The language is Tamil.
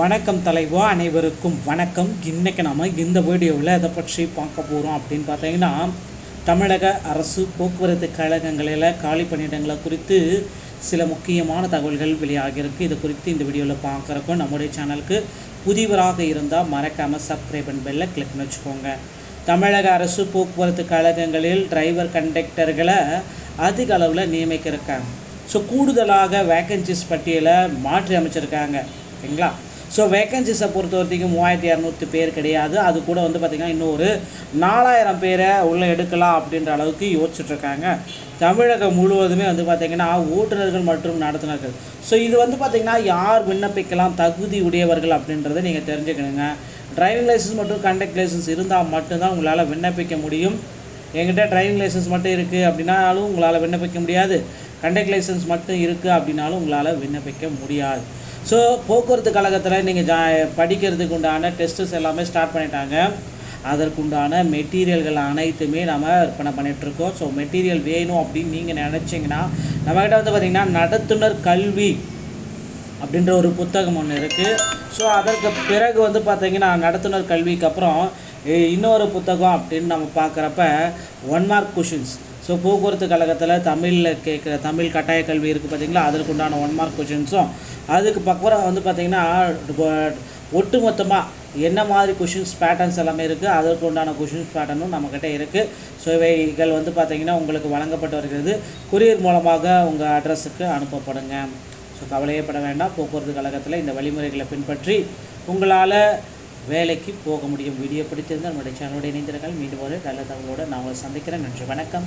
வணக்கம் தலைவா அனைவருக்கும் வணக்கம். இன்றைக்கி நம்ம இந்த வீடியோவில் எதை பற்றி பார்க்க போகிறோம் அப்படின்னு பார்த்தீங்கன்னா தமிழக அரசு போக்குவரத்து கழகங்களில் காலி பணியிடங்களை குறித்து சில முக்கியமான தகவல்கள் வெளியாகியிருக்கு. இது குறித்து இந்த வீடியோவில் பார்க்குறக்கும் நம்முடைய சேனலுக்கு புதியவராக இருந்தால் மறக்காமல் சப்ஸ்கிரைப் அண்ட் பெல்லை கிளிக் பண்ணி வச்சுக்கோங்க. தமிழக அரசு போக்குவரத்து கழகங்களில் டிரைவர் கண்டக்டர்களை அதிக அளவில் நியமிக்க இருக்காங்க ஸோ கூடுதலாக வேக்கன்சிஸ் பட்டியலை மாற்றி அமைச்சிருக்காங்க. ஓகேங்களா ஸோ வேக்கன்சிஸை பொறுத்த வரைக்கும் மூவாயிரத்தி இரநூத்தி பேர் கிடையாது. அது கூட வந்து பார்த்திங்கன்னா இன்னும் ஒரு நாலாயிரம் பேரை உள்ளே எடுக்கலாம் அப்படின்ற அளவுக்கு யோசிச்சுட்ருக்காங்க. தமிழகம் முழுவதுமே வந்து பார்த்திங்கன்னா ஓட்டுநர்கள் மற்றும் நடத்துனர்கள். ஸோ இது வந்து பார்த்திங்கன்னா யார் விண்ணப்பிக்கலாம் தகுதி உடையவர்கள் அப்படின்றத நீங்கள் தெரிஞ்சுக்கணுங்க. டிரைவிங் லைசன்ஸ் மற்றும் கண்டக்ட் லைசன்ஸ் இருந்தால் மட்டும்தான் உங்களால் விண்ணப்பிக்க முடியும். எங்கிட்ட டிரைவிங் லைசன்ஸ் மட்டும் இருக்குது அப்படின்னாலும் உங்களால் விண்ணப்பிக்க முடியாது. கண்டக்ட் லைசன்ஸ் மட்டும் இருக்குது அப்படின்னாலும் உங்களால் விண்ணப்பிக்க முடியாது. ஸோ போக்குவரத்து கழகத்தில் நீங்கள் ஜா படிக்கிறதுக்கு உண்டான டெஸ்ட்டஸ் எல்லாமே ஸ்டார்ட் பண்ணிட்டாங்க. அதற்குண்டான மெட்டீரியல்கள் அனைத்துமே நம்ம விற்பனை பண்ணிகிட்ருக்கோம் ஸோ மெட்டீரியல் வேணும் அப்படின்னு நீங்கள் நினச்சிங்கன்னா நம்மக்கிட்ட வந்து பார்த்திங்கன்னா நடத்துனர் கல்வி அப்படின்ற ஒரு புத்தகம் ஒன்று இருக்குது ஸோ அதற்கு பிறகு வந்து பார்த்திங்கன்னா நடத்துனர் கல்விக்கு அப்புறம் இன்னொரு புத்தகம் அப்படின்னு நம்ம பார்க்குறப்ப ஒன் மார்க் கொஷின்ஸ் ஸோ போக்குவரத்து கழகத்தில் தமிழில் கேட்குற தமிழ் கட்டாய கல்வி இருக்குது பார்த்திங்களா அதற்கு உண்டான ஒன் மார்க் கொஷின்ஸும் அதுக்கு பக்கம் வந்து பார்த்திங்கன்னா ஒட்டு மொத்தமாக என்ன மாதிரி கொஷின்ஸ் பேட்டர்ன்ஸ் எல்லாமே இருக்குது அதற்கு உண்டான கொஷின்ஸ் பேட்டர்னும் நம்மக்கிட்ட இருக்குது ஸோ இவைகள் வந்து பார்த்திங்கன்னா உங்களுக்கு வழங்கப்பட்டு வருகிறது. குரியர் மூலமாக உங்கள் அட்ரஸுக்கு அனுப்பப்படுங்க. ஸோ கவலையப்பட வேண்டாம். போக்குவரத்து கழகத்தில் இந்த வழிமுறைகளை பின்பற்றி உங்களால் வேலைக்கு போக முடியும். வீடியோ பிடிச்சிருந்தால் நம்முடைய சேனலோட இணைந்திருங்கள். மீண்டும் ஒரு நல்ல தகவலோடு நான் உங்களை சந்திக்கிறேன் நன்றி. வணக்கம்.